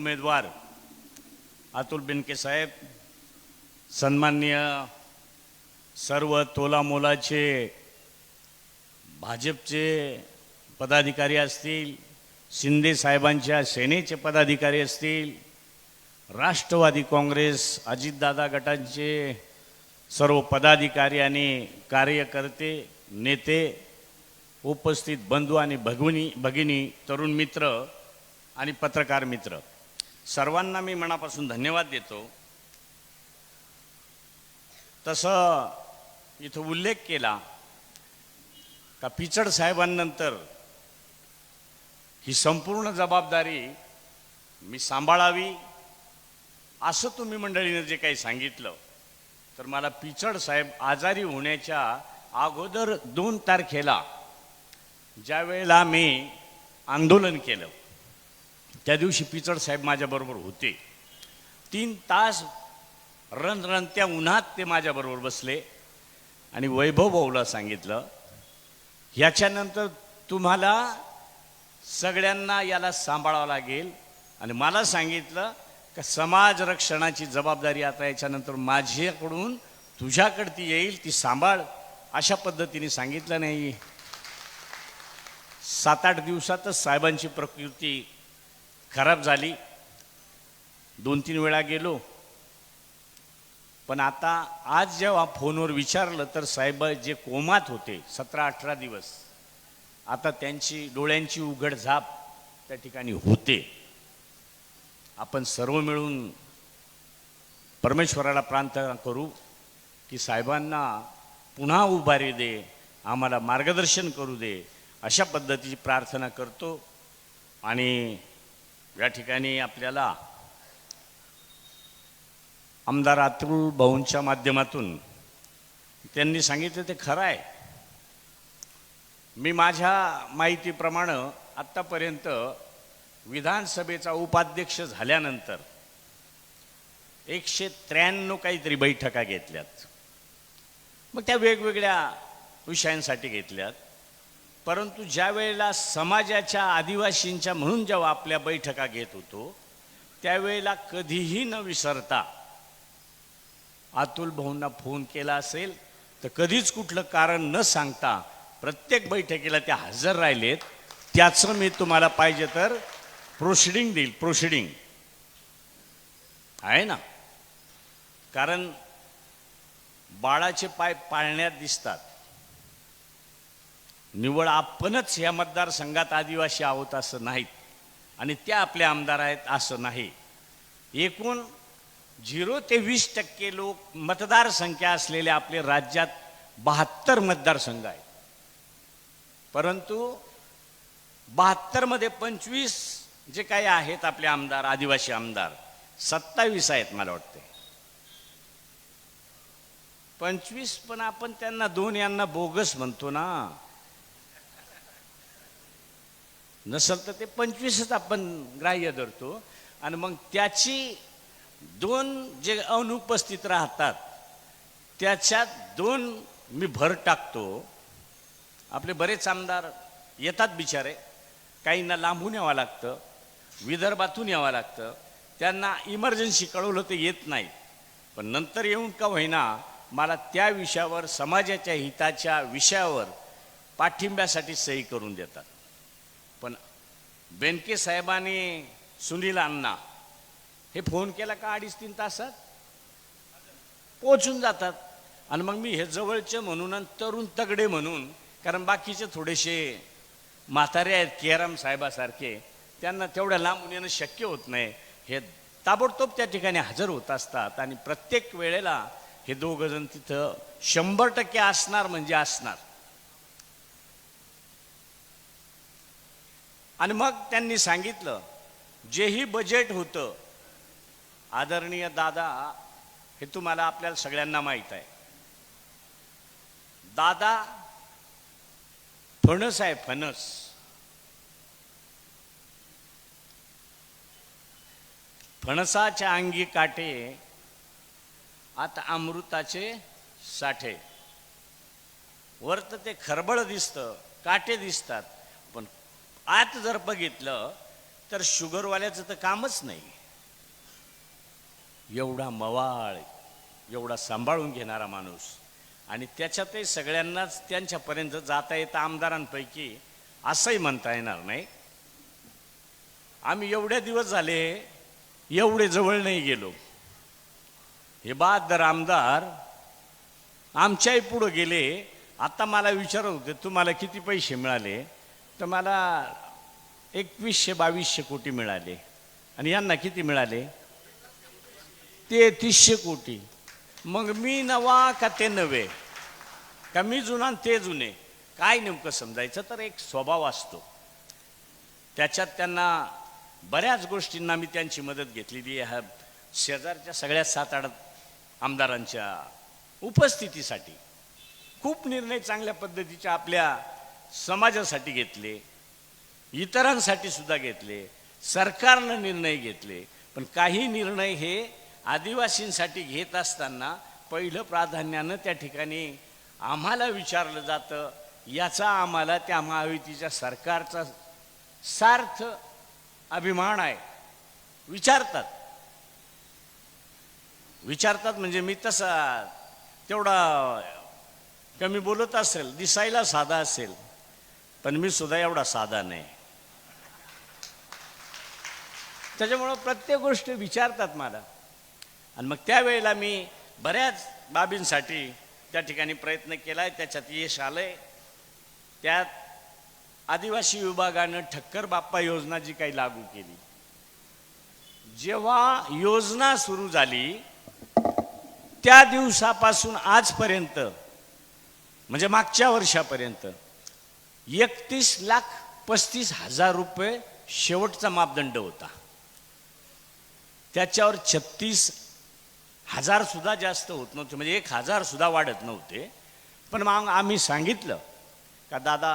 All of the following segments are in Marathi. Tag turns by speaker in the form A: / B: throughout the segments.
A: उमेदवार अतुल बिनके साहेब सन्माननीय सर्व तोलामोलाचे भाजपचे पदाधिकारी असतील शिंदे साहेबांच्या सेनेचे पदाधिकारी असतील राष्ट्रवादी काँग्रेस अजितदादा गटांचे सर्व पदाधिकारी आणि कार्यकर्ते नेते उपस्थित बंधू आणि भगिनी भगिनी तरुण मित्र आणि पत्रकार मित्र. सर्वांना मी मनापासून धन्यवाद देतो. तसं इथं उल्लेख केला का पिचड साहेबांनंतर ही संपूर्ण जबाबदारी मी सांभाळावी असं तुम्ही मंडळीनं जे काही सांगितलं तर मला पिचड साहेब आजारी होण्याच्या अगोदर दोन तारखेला ज्या वेळेला मी आंदोलन केलं. त्या दिवशी पिचड साहेब माझ्याबरोबर होते. तीन तास रणरणत्या उन्हात ते माझ्याबरोबर बसले. आणि वैभव भाऊला सांगितलं ह्याच्यानंतर तुम्हाला सगळ्यांना याला सांभाळावं लागेल. आणि मला सांगितलं का समाज रक्षणाची जबाबदारी आता याच्यानंतर माझ्याकडून तुझ्याकडे ती येईल ती सांभाळ. अशा पद्धतीने सांगितलं नाही. सात आठ दिवसातच साहेबांची प्रकृती खराब झाली. दोन तीन वेळा गेलो. पण आता आज जेव्हा फोनवर विचारलं तर साहेब जे कोमात होते सतरा अठरा दिवस आता त्यांची डोळ्यांची उघड झाप त्या ठिकाणी होते. आपण सर्व मिळून परमेश्वराला प्रार्थना करू की साहेबांना पुन्हा उभारी दे आम्हाला मार्गदर्शन करू दे अशा पद्धतीची प्रार्थना करतो. आणि या ठिकाणी आपल्याला आमदार अतुल भाऊंच्या माध्यमातून त्यांनी सांगितलं ते खरं आहे. मी माझ्या माहितीप्रमाणे आत्तापर्यंत विधानसभेचा उपाध्यक्ष झाल्यानंतर एकशे त्र्याण्णव काहीतरी बैठका घेतल्यात. मग त्या वेगवेगळ्या विषयांसाठी घेतल्यात. परंतु ज्या वेळेला समाजाच्या आदिवासींच्या म्हणून जेव्हा आपल्या बैठका घेत होतो त्यावेळेला कधीही न विसरता अतुल भाऊंना फोन केला असेल तर कधीच कुठलं कारण न सांगता प्रत्येक बैठकीला ते हजर राहिलेत. त्याचं मी तुम्हाला पाहिजे तर प्रोसिडिंग देईल प्रोसिडिंग आहे ना? कारण बाळाचे पाय पाळण्यात दिसतात. निवड आपणच या मतदारसंघात आदिवासी आहोत असं नाहीत. आणि त्या आपले आमदार आहेत असं नाही. एकूण झिरो ते वीस टक्के लोक मतदारसंख्या असलेले आपले राज्यात बहात्तर मतदारसंघ आहेत. परंतु बहात्तरमध्ये पंचवीस जे काही आहेत आपले आमदार आदिवासी आमदार सत्तावीस आहेत मला वाटते पंचवीस पण आपण त्यांना दोन यांना बोगस म्हणतो ना. नसेल तर ते पंचवीसच आपण ग्राह्य धरतो. आणि मग त्याची दोन जे अनुपस्थित राहतात त्याच्यात दोन मी भर टाकतो. आपले बरेच आमदार येतात बिचारे. काहींना लांबून यावं लागतं विदर्भातून यावं लागतं. त्यांना इमर्जन्सी कळवलं तर येत नाही. पण नंतर येऊन का होईना मला त्या विषयावर समाजाच्या हिताच्या विषयावर पाठिंब्यासाठी सही करून देतात. बेनके साहेबांनी सुनील अण्णा हे फोन केला का अडीच तीन तासात? पोचून जातात. आणि मग मी हे जवळचे म्हणून आणि तरुण तगडे म्हणून कारण बाकीचे थोडेसे म्हातारे आहेत केराम साहेबासारखे त्यांना तेवढ्या लांबून येणं शक्य होत नाही. हे ताबडतोब त्या ठिकाणी हजर होत असतात आणि प्रत्येक वेळेला हे दोघं जण तिथं शंभर टक्के असणार म्हणजे असणार. आणि मग त्यांनी सांगितलं जेही बजेट होतं आदरणीय दादा हे तुम्हाला आपल्याला सगळ्यांना माहीत आहे. दादा फणस आहे फणस. फणसाच्या अंगी काटे आता अमृताचे साठे. वर तर ते खरबळ दिसतं काटे दिसतात. आत जर बघितलं तर शुगरवाल्याचं तर कामच नाही. एवढा मवाळ एवढा सांभाळून घेणारा माणूस. आणि त्याच्यातही सगळ्यांनाच त्यांच्यापर्यंत जाता येतं आमदारांपैकी असंही म्हणता येणार नाही. आम्ही एवढ्या दिवस झाले एवढे जवळ नाही गेलो. हे बहादर आमदार आमच्याही पुढं गेले. आता मला विचारत होते तुम्हाला किती पैसे मिळाले? तर मला एकवीसशे बावीसशे कोटी मिळाले. आणि यांना किती मिळाले? तेहतीसशे कोटी. मग मी नवा का ते नवे? का मी जुना आणि ते जुने? काय नेमकं समजायचं? तर एक स्वभाव असतो. त्याच्यात त्यांना बऱ्याच गोष्टींना मी त्यांची मदत घेतलेली आहे. ह्या शेजारच्या सगळ्या सात आठ आमदारांच्या उपस्थितीसाठी खूप निर्णय चांगल्या पद्धतीच्या आपल्या समाजासाठी घेतले. इतरांसाठी सुद्धा घेतले सरकारनं निर्णय घेतले. पण काही निर्णय हे आदिवासींसाठी घेत असताना पहिलं प्राधान्यानं त्या ठिकाणी आम्हाला विचारलं जातं. याचा आम्हाला त्या महायुतीच्या सरकारचा सार्थ अभिमान आहे. विचारतात. विचारतात म्हणजे मी तसा तेवढा कमी बोलत असेल दिसायला साधा असेल. पण मी सुद्धा एवढा साधा नाही. त्याच्यामुळं प्रत्येक गोष्ट विचारतात मला. आणि मग त्यावेळेला मी बऱ्याच बाबींसाठी त्या ठिकाणी प्रयत्न केला आहे त्याच्यात यश आलंय. त्यात आदिवासी विभागानं ठक्कर बाप्पा योजना जी काही लागू केली. जेव्हा योजना सुरू झाली त्या दिवसापासून आजपर्यंत म्हणजे मागच्या वर्षापर्यंत एकतीस लाख पस्तीस हजार रुपये शेवटचा मापदंड होता. त्याच्यावर छत्तीस हजार सुद्धा जास्त होत नव्हते. म्हणजे एक हजार सुद्धा वाढत नव्हते. पण मग आम्ही सांगितलं का दादा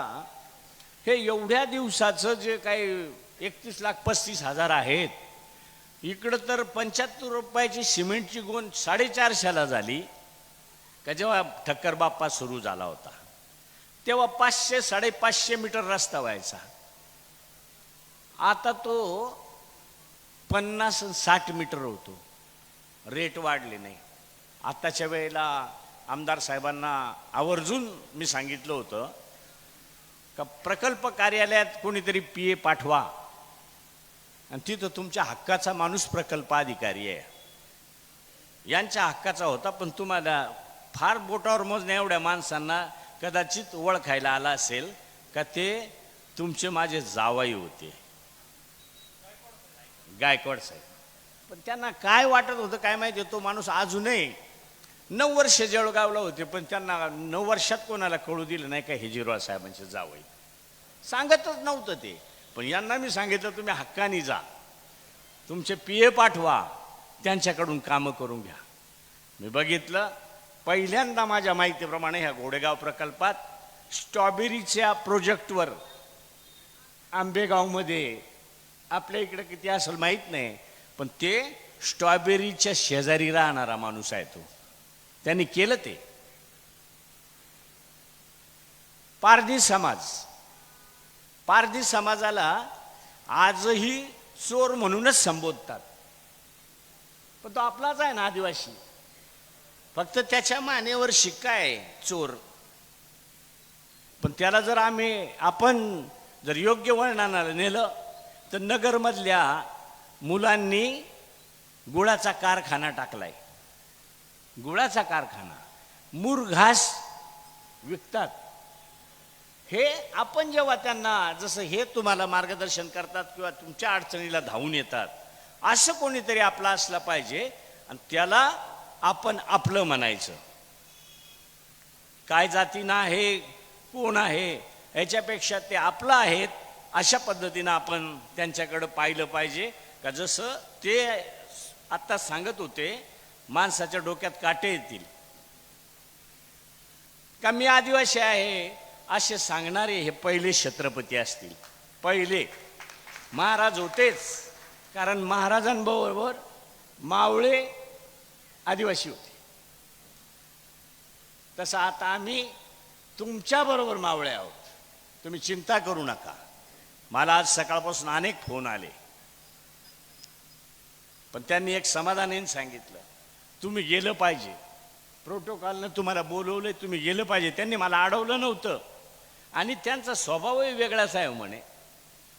A: हे एवढ्या दिवसाचं जे काही एकतीस लाख पस्तीस हजार आहेत इकडं तर पंच्याहत्तर रुपयाची सिमेंटची गोंद साडेचारशेला झाली का जेव्हा ठक्कर बाप्पा सुरू झाला होता. तेव्हा पाचशे साडेपाचशे मीटर रस्ता व्हायचा. आता तो पन्नास साठ मीटर होतो. रेट वाढले नाही. आत्ताच्या वेळेला आमदार साहेबांना आवर्जून मी सांगितलं होतं का प्रकल्प कार्यालयात कोणीतरी पी ए पाठवा. आणि तिथं तुमच्या हक्काचा माणूस प्रकल्प अधिकारी आहे. यांच्या हक्काचा होता पण तुम्हाला फार बोटावर मोजण्या एवढ्या माणसांना कदाचित ओळखायला आला असेल का ते तुमचे माझे जावाई होते. गायकवाड साहेब. पण त्यांना काय वाटत होतं काय माहिती तो माणूस अजूनही नऊ वर्ष जळगावला होते पण त्यांना नऊ वर्षात कोणाला कळू दिलं नाही का हेजीराव साहेबांचे जावई? सांगतच नव्हतं ते. पण यांना मी सांगितलं तुम्ही हक्कानी जा. तुमचे पी ए पाठवा. त्यांच्याकडून कामं करून घ्या. मी बघितलं पहिल्यांदा माझ्या माहितीप्रमाणे ह्या घोडेगाव प्रकल्पात स्ट्रॉबेरीच्या प्रोजेक्टवर आंबेगावमध्ये आपल्या इकडे किती असेल माहीत नाही पण ते स्ट्रॉबेरीच्या शेजारी राहणारा माणूस आहे तो. त्यांनी केलं ते. पारधी समाज. पारधी समाजाला आजही चोर म्हणूनच संबोधतात. पण तो आपलाच आहे ना आदिवासी. फक्त त्याच्या मानेवर शिक्का आहे चोर. पण त्याला जर आम्ही आपण जर योग्य वळणाला नेलं तर नगरमधल्या मुलांनी गुळाचा कारखाना टाकलाय. गुळाचा कारखाना मूर घास विकतात. हे आपण जेव्हा त्यांना जसं हे तुम्हाला मार्गदर्शन करतात किंवा तुमच्या अडचणीला धावून येतात असं कोणीतरी आपला असला पाहिजे आणि त्याला आपण आपलं म्हणायचं. काय जातीनं आहे कोण आहे याच्यापेक्षा ते आपलं आहेत अशा पद्धतीनं आपण त्यांच्याकडं पाहिलं पाहिजे. का जसं ते आत्ता सांगत होते माणसाच्या डोक्यात काटे येतील. का मी आदिवासी आहे असे सांगणारे हे पहिले छत्रपती असतील. पहिले. महाराज होतेच. कारण महाराजांबरोबर मावळे आदिवासी होते. तसं आता आम्ही तुमच्याबरोबर मावळे आहोत. तुम्ही चिंता करू नका. मला आज सकाळपासून अनेक फोन आले. पण त्यांनी एक समाधानाने सांगितलं तुम्ही गेलं पाहिजे. प्रोटोकॉलनं तुम्हाला बोलवलंय तुम्ही गेलं पाहिजे. त्यांनी मला अडवलं नव्हतं. आणि त्यांचा स्वभावही वेगळाच आहे म्हणे.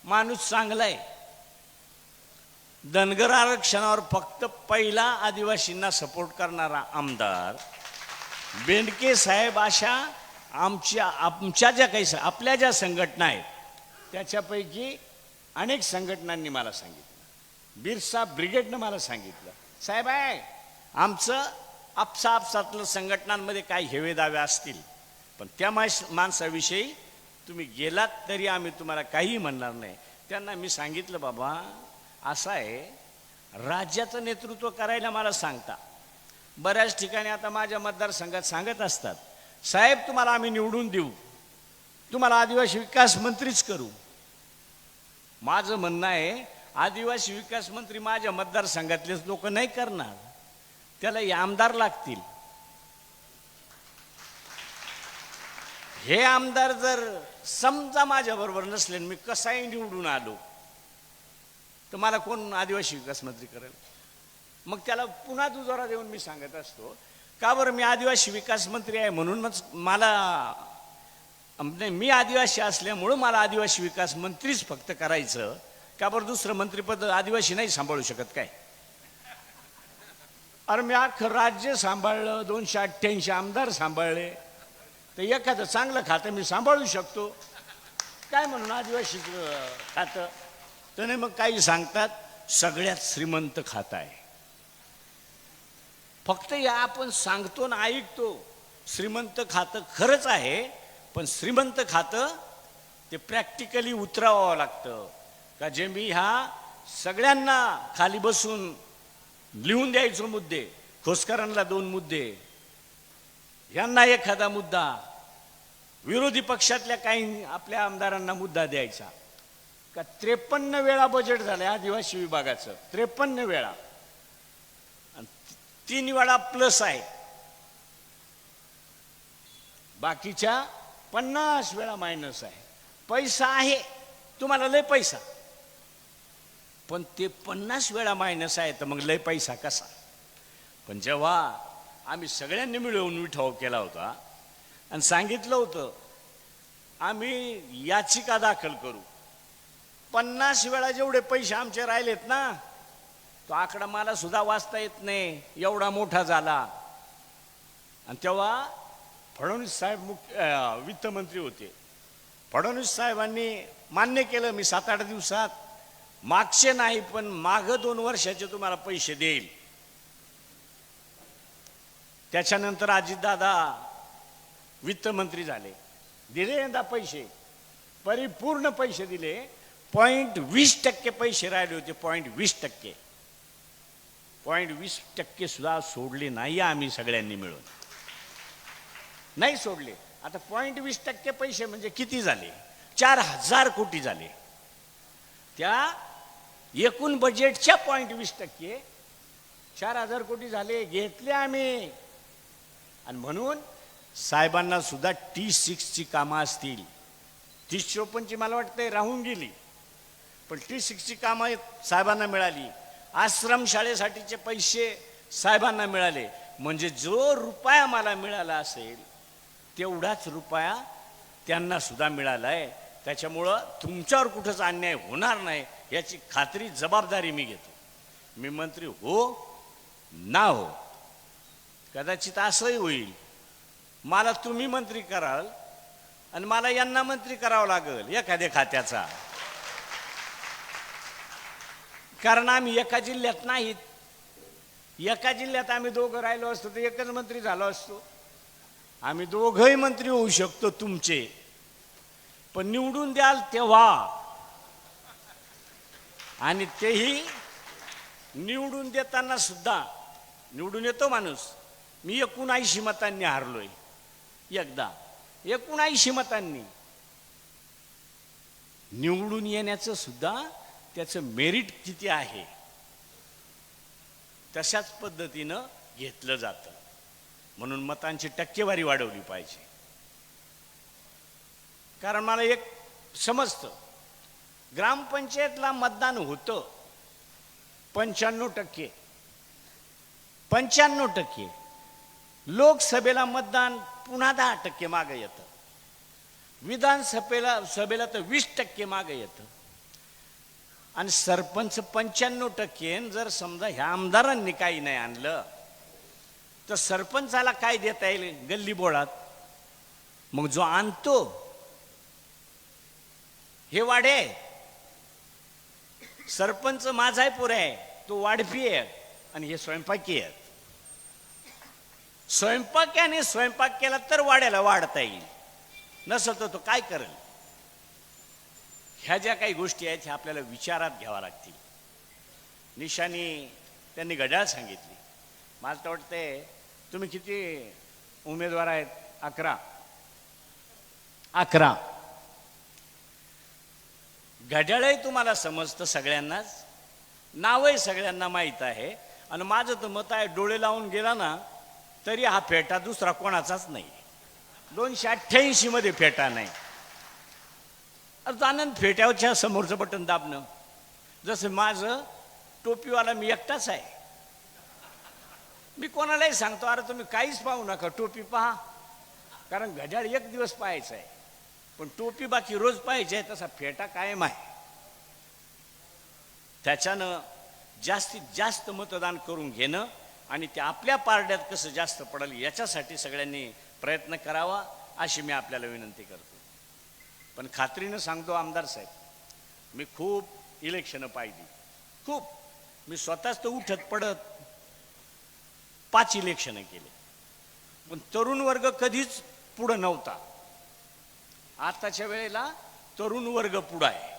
A: माणूस चांगला आहे धनगर आरक्षणावर फक्त पहिला आदिवासींना सपोर्ट करणारा आमदार. बेंडके साहेब अशा आमच्या आमच्या ज्या काही आपल्या ज्या संघटना आहेत त्याच्यापैकी अनेक संघटनांनी मला सांगितलं. बिरसा ब्रिगेडनं मला सांगितलं. साहेब आहे आमचं आपसा आपसातलं संघटनांमध्ये काय हेवे दावे असतील पण त्या मास माणसाविषयी तुम्ही गेलात तरी आम्ही तुम्हाला काहीही म्हणणार नाही. त्यांना मी सांगितलं बाबा असं आहे राज्याचं नेतृत्व करायला मला सांगता. बऱ्याच ठिकाणी आता माझ्या मतदारसंघात सांगत असतात साहेब तुम्हाला आम्ही निवडून देऊ. तुम्हाला आदिवासी विकास मंत्रीच करू. माझं म्हणणं आहे आदिवासी विकास मंत्री माझ्या मतदारसंघातलेच लोक नाही करणार. त्याला हे आमदार लागतील. हे आमदार जर समजा माझ्या बरोबर नसले मी कसाही निवडून आलो तर मला कोण आदिवासी विकास मंत्री करेल? मग त्याला पुन्हा दुजोरा देऊन मी सांगत असतो का बरं मी आदिवासी विकास मंत्री आहे म्हणून मला नाही मी आदिवासी असल्यामुळं मला आदिवासी विकास मंत्रीच फक्त करायचं. का बरं दुसरं मंत्रीपद आदिवासी नाही सांभाळू शकत काय? अरे मी अख्खं राज्य सांभाळलं दोनशे अठ्ठ्याऐंशी आमदार सांभाळले. तर एखादं चांगलं खातं मी सांभाळू शकतो. काय म्हणून आदिवासी खातं? तर नाही मग काही सांगतात सगळ्यात श्रीमंत खातं आहे. फक्त या आपण सांगतो ना ऐकतो श्रीमंत खातं खरंच आहे पण श्रीमंत खातं ते प्रॅक्टिकली उतरावावं लागतं. का जे मी ह्या सगळ्यांना खाली बसून लिहून द्यायचो मुद्दे खोसकरांना दोन मुद्दे यांना एखादा मुद्दा विरोधी पक्षातल्या काही आपल्या आमदारांना मुद्दा द्यायचा. का त्रेपन्न वेळा बजेट झालं आदिवासी विभागाचं त्रेपन्न वेळा. आणि तीन वेळा प्लस आहे. बाकीच्या पन्नास वेळा मायनस आहे. पैसा आहे. तुम्हाला लय पैसा. पण ते पन्नास वेळा मायनस आहे तर मग लय पैसा कसा? पण जेव्हा आम्ही सगळ्यांनी मिळवून विठाव केला होता आणि सांगितलं होतं आम्ही याचिका दाखल करू. पन्नास वेळा जेवढे पैसे आमचे राहिलेत ना तो आकडा मला सुद्धा वाचता येत नाही. एवढा मोठा झाला. आणि तेव्हा फडणवीस साहेब मुख्य वित्तमंत्री होते. फडणवीस साहेबांनी मान्य केलं मी सात आठ दिवसात मागचे नाही पण माग दोन वर्षाचे तुम्हाला पैसे देईल. त्याच्यानंतर अजितदादा वित्तमंत्री झाले. दिले यंदा पैसे. परिपूर्ण पैसे दिले. पॉईंट वीस टक्के पैसे राहिले होते पॉईंट वीस टक्के. पॉईंट वीस टक्के सुद्धा सोडले नाही आम्ही सगळ्यांनी मिळून. नाही सोडले. आता पॉईंट वीस टक्के पैसे म्हणजे किती झाले? चार हजार कोटी झाले. त्या एकूण बजेटच्या पॉईंट वीस टक्के चार हजार कोटी झाले घेतले आम्ही. आणि म्हणून साहेबांना सुद्धा टी सिक्सची कामं असतील. तीस चोपन्नची मला वाटतं राहून गेली. पण टी सिक्सची कामं साहेबांना मिळाली. आश्रमशाळेसाठीचे पैसे साहेबांना मिळाले. म्हणजे जो रुपया मला मिळाला असेल तेवढाच रुपया त्यांना सुद्धा मिळाला आहे त्याच्यामुळं तुमच्यावर कुठंच अन्याय होणार नाही याची खात्री जबाबदारी मी घेतो. मी मंत्री हो ना हो कदाचित असंही होईल. मला तुम्ही मंत्री कराल आणि मला यांना मंत्री करावं लागेल एखाद्या खात्याचा. कारण आम्ही एका जिल्ह्यात नाहीत. एका जिल्ह्यात आम्ही दोघं राहिलो असतो तर एकच मंत्री झालो असतो. आम्ही दोघंही मंत्री होऊ शकतो तुमचे. पण निवडून द्याल तेव्हा. आणि तेही निवडून देताना सुद्धा. निवडून येतो माणूस. मी एकोणऐंशी मतांनी हारलोय. एकदा. एकोणऐंशी मतांनी. निवडून येण्याचं सुद्धा त्याचं मेरिट किती आहे? तशाच पद्धतीनं घेतलं जातं. म्हणून मतांची टक्केवारी वाढवली पाहिजे. कारण मला एक समजतं ग्रामपंचायतला मतदान होतं पंच्याण्णव टक्के पंच्याण्णव टक्के लोकसभेला मतदान पुन्हा दहा टक्के मागं येतं विधानसभेला सभेला तर वीस टक्के मागं येतं. आणि सरपंच पंच्याण्णव टक्के जर समजा ह्या आमदारांनी काही नाही आणलं तर सरपंचाला काय देता येईल? गल्ली बोळात. मग जो आणतो हे वाढे. आहे. सरपंच माझाय पुरे आहे तो वाढपी आहे आणि हे स्वयंपाकी आहेत स्वयंपाक्याने स्वयंपाक केला तर वाड्याला वाढता येईल. नसल तर तो काय करेल? ह्या ज्या काही गोष्टी आहेत ह्या आपल्याला विचारात घ्याव्या लागतील. निशानी त्यांनी घड्याळ सांगितली. मला तर वाटतंय तुम्ही किती उमेदवार आहेत? अकरा. अकरा. घड्याळही तुम्हाला समजतं सगळ्यांनाच. नावही सगळ्यांना माहीत आहे. आणि माझं तर मत आहे डोळे लावून गेला ना तरी हा फेटा दुसरा कोणाचाच नाही. दोनशे अठ्ठ्याऐंशी मध्ये फेटा नाही. आनंद फेट्यावरच्या समोरचं बटन दाबणं. जसं माझं टोपीवाला मी एकटाच आहे. मी कोणालाही सांगतो अरे तुम्ही काहीच पाहू नका टोपी पहा. कारण घड्याळ एक दिवस पाहायचं आहे पण टोपी बाकी रोज पाहिजे आहे तसा फेटा कायम आहे. त्याच्यानं जास्तीत जास्त मतदान करून घेणं आणि ते आपल्या पारड्यात कसं जास्त पडेल याच्यासाठी सगळ्यांनी प्रयत्न करावा अशी मी आपल्याला विनंती करतो. पण खात्रीनं सांगतो आमदार साहेब मी खूप इलेक्शनं पाहिली. खूप. मी स्वतःच तर उठत पडत पाच इलेक्शनं केले. पण तरुण वर्ग कधीच पुढं नव्हता. आताच्या वेळेला तरुण वर्ग पुढं आहे.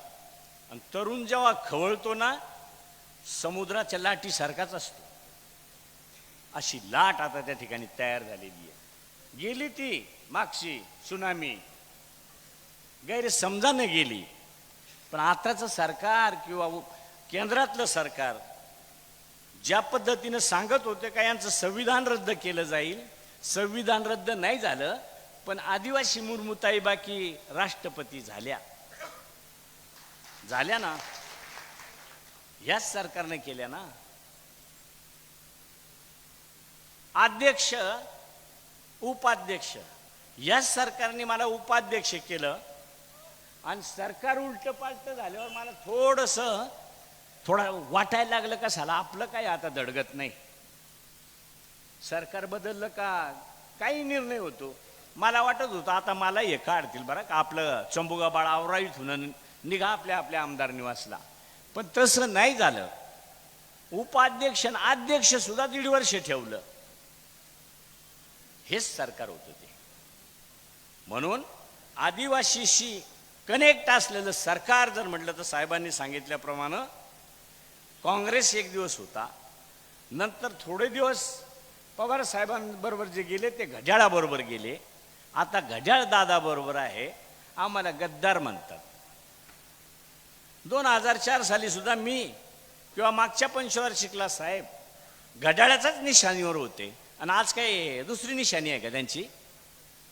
A: आणि तरुण जेव्हा खवळतो ना समुद्राच्या लाटीसारखाच असतो. अशी लाट आता त्या ठिकाणी तयार झालेली आहे. गेली ती मागची सुनामी. गैरसमजानं गेली. पण आताचं सरकार किंवा केंद्रातलं सरकार ज्या पद्धतीनं सांगत होते का यांचं संविधान रद्द केलं जाईल संविधान रद्द नाही झालं पण आदिवासी मुर्मुताई बाकी राष्ट्रपती झाल्या. झाल्या ना? याच सरकारने केल्या ना? अध्यक्ष उपाध्यक्ष याच सरकारने मला उपाध्यक्ष केलं. आणि सरकार उलट पालट झाल्यावर मला थोडस थोडा वाटायला लागलं का झालं आपलं काय आता दडगत नाही? सरकार बदललं का? काही निर्णय होतो. मला वाटत होतं आता मला हे काढतील बरं का? आपलं चंबुगा बाळ आवरा होणं निघा आपल्या आपल्या आमदार निवासला. पण तसं नाही झालं. उपाध्यक्ष आणि अध्यक्ष सुद्धा दीड वर्ष ठेवलं. हेच सरकार होतं ते. म्हणून आदिवासीशी कनेक्ट असलेलं सरकार जर म्हटलं तर साहेबांनी सांगितल्याप्रमाणे काँग्रेस एक दिवस होता. नंतर थोडे दिवस पवार साहेबांबरोबर जे गेले ते घड्याळाबरोबर गेले. आता घड्याळ दादा बरोबर आहे आम्हाला गद्दार म्हणतात. दोन हजार चार साली सुद्धा मी किंवा मागच्या पंचवार्षिकला साहेब घड्याळाच्याच निशाणीवर होते. आणि आज काय दुसरी निशाणी आहे का त्यांची?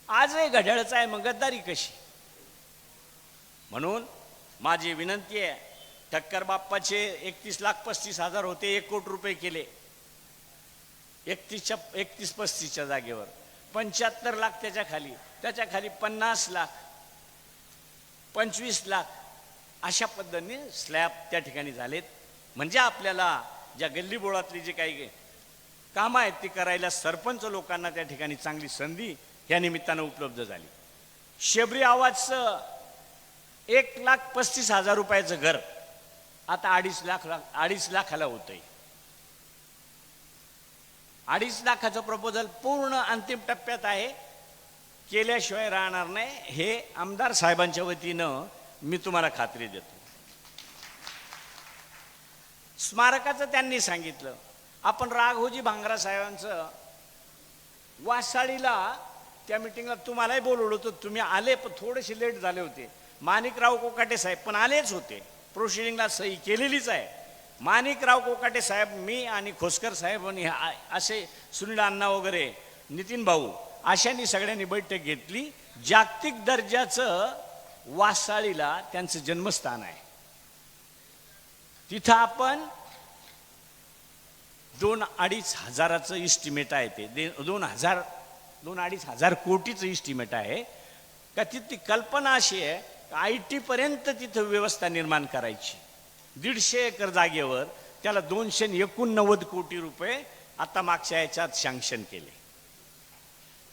A: आजही घड्याळच आहे मग गद्दारी कशी? म्हणून माझी विनंती आहे ठक्कर बाप्पाचे एकतीस लाख पस्तीस हजार होते एक कोटी रुपये केले. एकतीसच्या एकतीस पस्तीसच्या जागेवर. पंच्याहत्तर लाख त्याच्याखाली. त्याच्याखाली पन्नास लाख पंचवीस लाख अशा पद्धतीने स्लॅब त्या ठिकाणी झालेत. म्हणजे आपल्याला ज्या गल्लीबोळातली जी काही कामं आहेत ती करायला सरपंच लोकांना त्या ठिकाणी चांगली संधी या निमित्तानं उपलब्ध झाली. शेबरी आवाजचं एक लाख पस्तीस हजार रुपयाचं घर आता अडीच लाख लाख अडीच लाखाला होतंय. अडीच लाखाचं प्रपोजल पूर्ण अंतिम टप्प्यात आहे. केल्याशिवाय राहणार नाही. हे आमदार साहेबांच्या वतीनं मी तुम्हाला खात्री देतो. स्मारकाचं त्यांनी सांगितलं. आपण राघोजी भांगरा साहेबांचं वासाळीला त्या मिटिंगला तुम्हालाही बोलवलं होतं. तुम्ही आले पण थोडेसे लेट झाले होते. माणिकराव कोकाटे साहेब पण आलेच होते. प्रोसिडिंगला सही केलेलीच आहे. माणिकराव कोकाटे साहेब मी आणि खोसकर साहेब आणि असे सुनील अण्णा वगैरे नितीन भाऊ अशांनी सगळ्यांनी बैठक घेतली. जागतिक दर्जाचं वासाळीला त्यांचं जन्मस्थान आहे. तिथं आपण दोन अडीच हजाराचं इस्टिमेट आहे ते. दे दोन हजार दोन अडीच हजार कोटीचं इस्टिमेट आहे. का तिथली कल्पना अशी आहे आय टीपर्यंत तिथं व्यवस्था निर्माण करायची. दीडशे एकर जागेवर त्याला दोनशे एकोणनव्वद कोटी रुपये आता मागच्या याच्यात सँक्शन केले.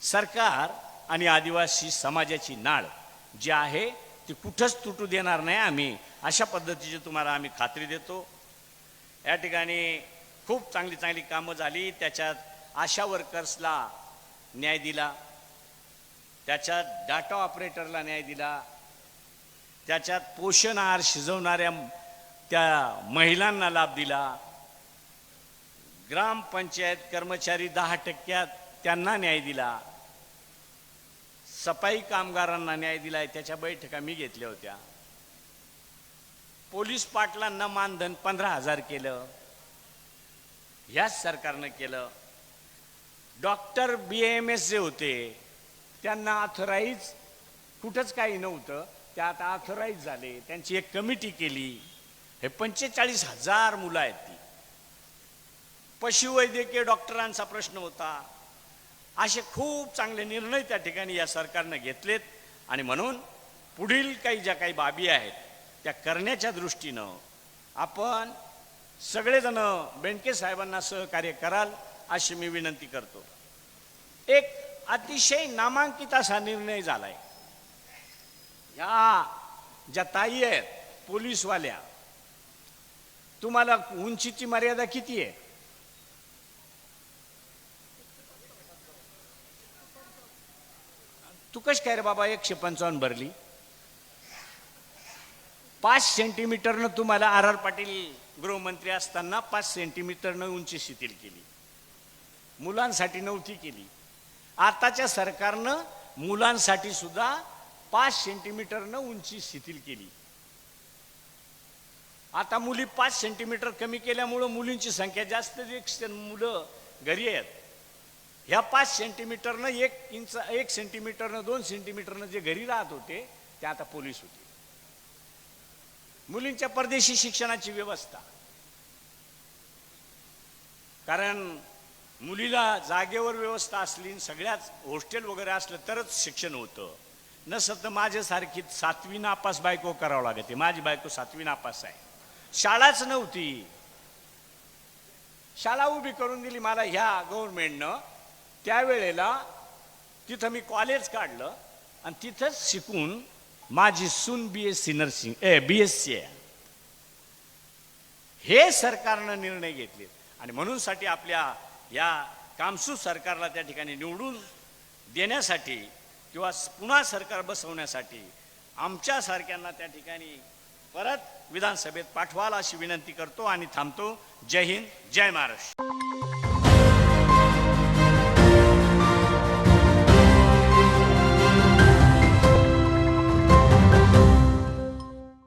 A: सरकार आणि आदिवासी समाजाची नाळ जी आहे ती कुठंच तुटू देणार नाही आम्ही. अशा पद्धतीची तुम्हाला आम्ही खात्री देतो. या ठिकाणी खूप चांगली चांगली कामं झाली. त्याच्यात आशा वर्कर्सला न्याय दिला. त्याच्यात डाटा ऑपरेटरला न्याय दिला. त्याच्यात पोषण आहार शिजवणाऱ्या त्या महिलांना लाभ दिला. ग्रामपंचायत कर्मचारी दहा टक्क्यात त्यांना न्याय दिला. सफाई कामगारांना न्याय दिलाय त्याच्या बैठका मी घेतल्या होत्या. पोलीस पाटलांना मानधन पंधरा हजार केलं. ह्याच सरकारनं केलं. डॉक्टर बी एम एस जे होते त्यांना ऑथराईज कुठंच काही नव्हतं. ते आता ऑथराईज झाले त्यांची एक कमिटी केली. हे पंचेचाळीस हजार मुलं आहेत ती. पशुवैद्यकीय डॉक्टरांचा प्रश्न होता. असे खूप चांगले निर्णय त्या ठिकाणी या सरकारनं घेतलेत. आणि म्हणून पुढील काही ज्या काही बाबी आहेत त्या करण्याच्या दृष्टीनं आपण सगळेजण बेंडके साहेबांना सहकार्य कराल अशी मी विनंती करतो. एक अतिशय नामांकित असा निर्णय झालाय. या ज्या ताई आहेत पोलीसवाल्या तुम्हाला उंचीची मर्यादा किती आहे? तू कश काय रे बाबा एकशे पंचावन्न भरली? पाच सेंटीमीटरनं तुम्हाला आर आर पाटील गृहमंत्री असताना पाच सेंटीमीटरनं उंची शिथिल केली. मुलांसाठी नव्हती केली. आताच्या सरकारनं मुलांसाठी सुद्धा पाच सेंटीमीटरनं उंची शिथिल केली. आता मुली पाच सेंटीमीटर कमी केल्यामुळं मुलींची संख्या जास्त एक मुलं घरी आहेत. ह्या पाच सेंटीमीटरनं एक इंच एक सेंटीमीटरनं दोन सेंटीमीटरनं जे घरी राहत होते ते आता पोलीस होते. मुलींच्या परदेशी शिक्षणाची व्यवस्था. कारण मुलीला जागेवर व्यवस्था असली आणि सगळ्याच हॉस्टेल वगैरे असलं तरच शिक्षण होतं. नसत तर माझ्यासारखी सातवी नापास बायको करावं लागते. माझी बायको सातवी नापास आहे. शाळाच नव्हती. शाळा उभी करून दिली मला ह्या गव्हर्नमेंटनं त्यावेळेला तिथं मी कॉलेज काढलं आणि तिथंच शिकून माझी सून B S C nursing A B S C आहे. हे सरकारनं निर्णय घेतले. आणि म्हणूनसाठी आपल्या या कामसू सरकारला त्या ठिकाणी निवडून देण्यासाठी किंवा पुन्हा सरकार बसवण्यासाठी आमच्यासारख्यांना त्या ठिकाणी परत विधानसभेत पाठवाल अशी विनंती करतो आणि थांबतो. जय हिंद जय महाराष्ट्र.